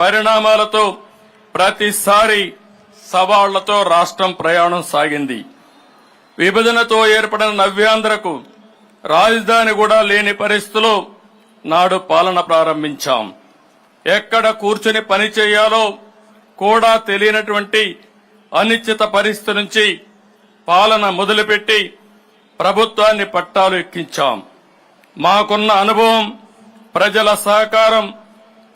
పరిణామాలతో ప్రతిసారి సవాళ్ళతో రాష్ట్రం ప్రయాణం సాగింది. విభజనతో ఏర్పడిన నవ్యాంధ్రకు రాజధాని కూడా లేని పరిస్థితిలో నాడు పాలన ప్రారంభించాం. ఎక్కడ కూర్చుని పని చేయాలో కూడా తెలియనటువంటి అనిశ్చిత పరిస్థితి నుంచి పాలన మొదలుపెట్టి ప్రభుత్వాన్ని పట్టాలు ఎక్కించాం. మాకున్న అనుభవం ప్రజల సహకారం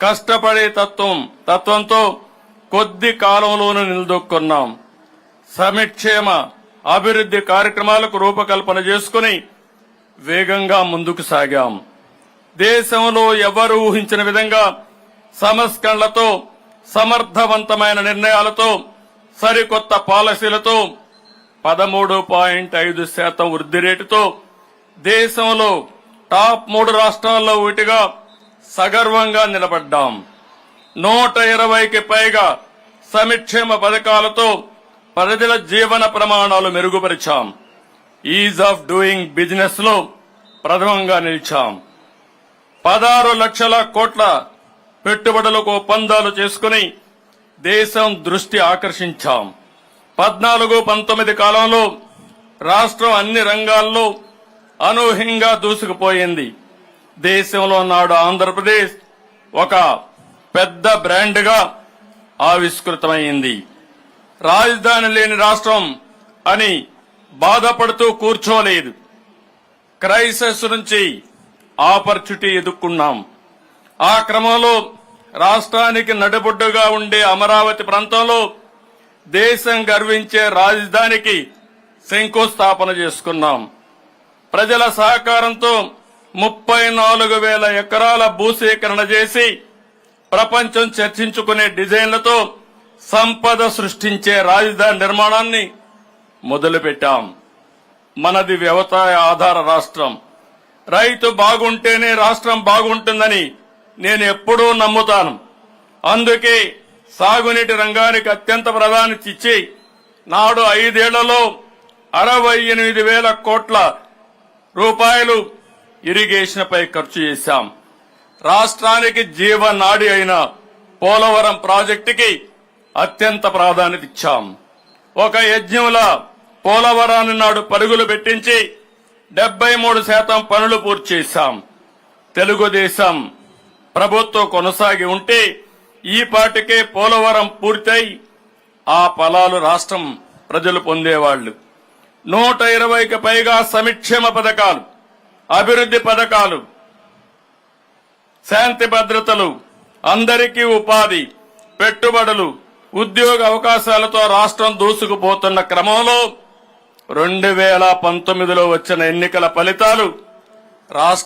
కష్టపడే తత్వం తత్వంతో కొద్ది కాలంలోనూ నిలదొక్కున్నాం. సమిక్షేమ అభివృద్ధి కార్యక్రమాలకు రూపకల్పన చేసుకుని వేగంగా ముందుకు సాగాం. దేశంలో ఎవరు ఊహించిన విధంగా సంస్కరణలతో సమర్థవంతమైన నిర్ణయాలతో సరికొత్త పాలసీలతో పదమూడు పాయింట్ ఐదు శాతం వృద్ధి రేటుతో దేశంలో టాప్ మూడు రాష్ట్రాల్లో ఒకటిగా సగర్వంగా నిలబడ్డాం. నూట ఇరవైకి పైగా సమిక్షేమ పథకాలతో ప్రజల జీవన ప్రమాణాలు మెరుగుపరిచాం. ఈజ్ ఆఫ్ డూయింగ్ బిజినెస్లో ప్రథమంగా నిలిచాం. పదహారు లక్షల కోట్ల పెట్టుబడులకు ఒప్పందాలు చేసుకుని దేశం దృష్టి ఆకర్షించాం. పద్నాలుగు పంతొమ్మిది కాలంలో రాష్ట్రం అన్ని రంగాల్లో అనూహ్యంగా దూసుకుపోయింది. దేశంలో నాడు ఆంధ్రప్రదేశ్ ఒక పెద్ద బ్రాండ్గా ఆవిష్కృతమైంది. రాజధాని లేని రాష్ట్రం అని బాధపడుతూ కూర్చోలేదు. క్రైసిస్ నుంచి ఆపర్చునిటీ ఎదుర్కొన్నాం. ఆ క్రమంలో రాష్ట్రానికి నడిబొడ్డుగా ఉండే అమరావతి ప్రాంతంలో దేశం గర్వించే రాజధానికి శంకుస్థాపన చేసుకున్నాం. ప్రజల సహకారంతో ముప్పై నాలుగు వేల ఎకరాల భూసేకరణ చేసి ప్రపంచం చర్చించుకునే డిజైన్లతో సంపద సృష్టించే రాజధాని నిర్మాణాన్ని మొదలుపెట్టాం. మనది వ్యవసాయ ఆధార రాష్ట్రం. రైతు బాగుంటేనే రాష్ట్రం బాగుంటుందని నేను ఎప్పుడూ నమ్ముతాను. అందుకే సాగునీటి రంగానికి అత్యంత ప్రాధాన్యత ఇచ్చి నాడు ఐదేళ్ళలో అరవై ఎనిమిది వేల కోట్ల రూపాయలు ఇరిగేషన్ పై ఖర్చు చేశాం. రాష్ట్రానికి జీవనాడి అయిన పోలవరం ప్రాజెక్టుకి అత్యంత ప్రాధాన్యత ఇచ్చాం. ఒక యజ్ఞంలా పోలవరాన్ని నాడు పరుగులు పెట్టించి డెబ్బై మూడు శాతం పనులు పూర్తి చేశాం. తెలుగుదేశం ప్రభుత్వం కొనసాగి ఉంటే ఈ పాటికే పోలవరం పూర్తయి ఆ ఫలాలు రాష్ట్రం ప్రజలు పొందేవాళ్ళు నూట ఇరవైకి పైగా సమిక్షేమ పథకాలు అభివృద్ధి పథకాలు శాంతి భద్రతలు అందరికీ ఉపాధి పెట్టుబడులు ఉద్యోగ అవకాశాలతో రాష్ట్రం దూసుకుపోతున్న క్రమంలో రెండు వేల పంతొమ్మిదిలో వచ్చిన ఎన్నికల ఫలితాలు రాష్ట్ర